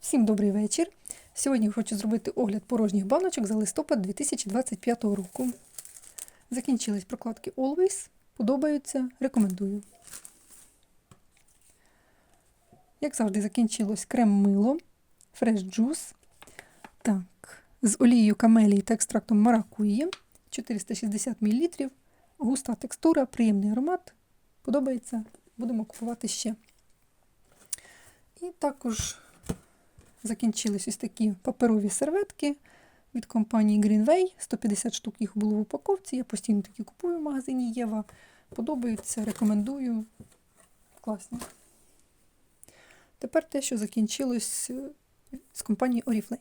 Всім добрий вечір. Сьогодні хочу зробити огляд порожніх баночок за листопад 2025 року. Закінчились прокладки Always. Подобаються, рекомендую. Як завжди, закінчилось крем-мило, Fresh Juice. Так, з олією камелії та екстрактом маракуї 460 мл. Густа текстура, приємний аромат. Подобається, будемо купувати ще. І також закінчились ось такі паперові серветки від компанії Greenway. 150 штук їх було в упаковці. Я постійно такі купую в магазині Єва. Подобаються, рекомендую. Класні. Тепер те, що закінчилось е, з компанії Oriflame.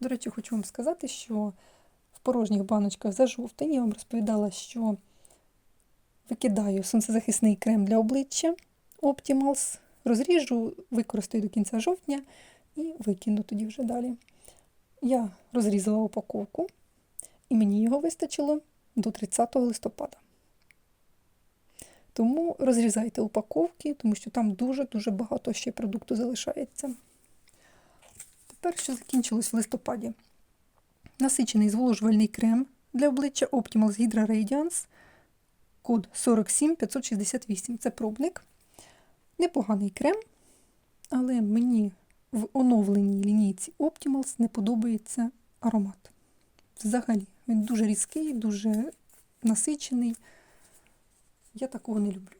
До речі, хочу вам сказати, що в порожніх баночках за жовтень я вам розповідала, що викидаю сонцезахисний крем для обличчя Optimals. Розріжу, використаю до кінця жовтня і викину тоді вже далі. Я розрізала упаковку, і мені його вистачило до 30 листопада. Тому розрізайте упаковки, тому що там дуже-дуже багато ще продукту залишається. Тепер, що закінчилось в листопаді. Насичений зволожувальний крем для обличчя Optimals Hydra Radiance. Код 47568. Це пробник. Непоганий крем, але мені в оновленій лінійці Optimals не подобається аромат. Взагалі, він дуже різкий, дуже насичений. Я такого не люблю.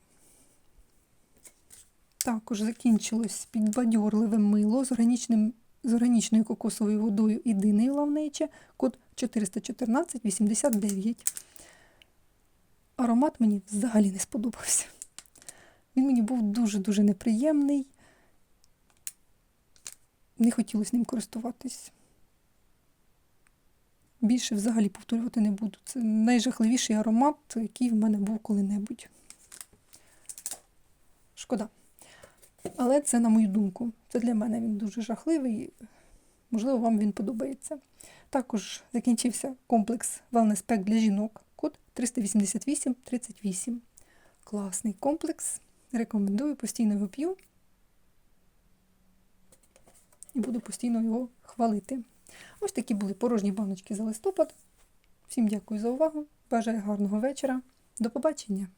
Також закінчилось підбадьорливе мило з, органічним, з органічною кокосовою водою і динею лавнече, код 41489. Аромат мені взагалі не сподобався. Він мені був дуже-дуже неприємний. Не хотілося ним користуватись. Більше взагалі повторювати не буду. Це найжахливіший аромат, який в мене був коли-небудь. Шкода. Але це, на мою думку, це для мене він дуже жахливий. Можливо, вам він подобається. Також закінчився комплекс Wellness Pack для жінок. Код 38838. Класний комплекс. Рекомендую, постійно його п'ю. І буду постійно його хвалити. Ось такі були порожні баночки за листопад. Всім дякую за увагу. Бажаю гарного вечора. До побачення!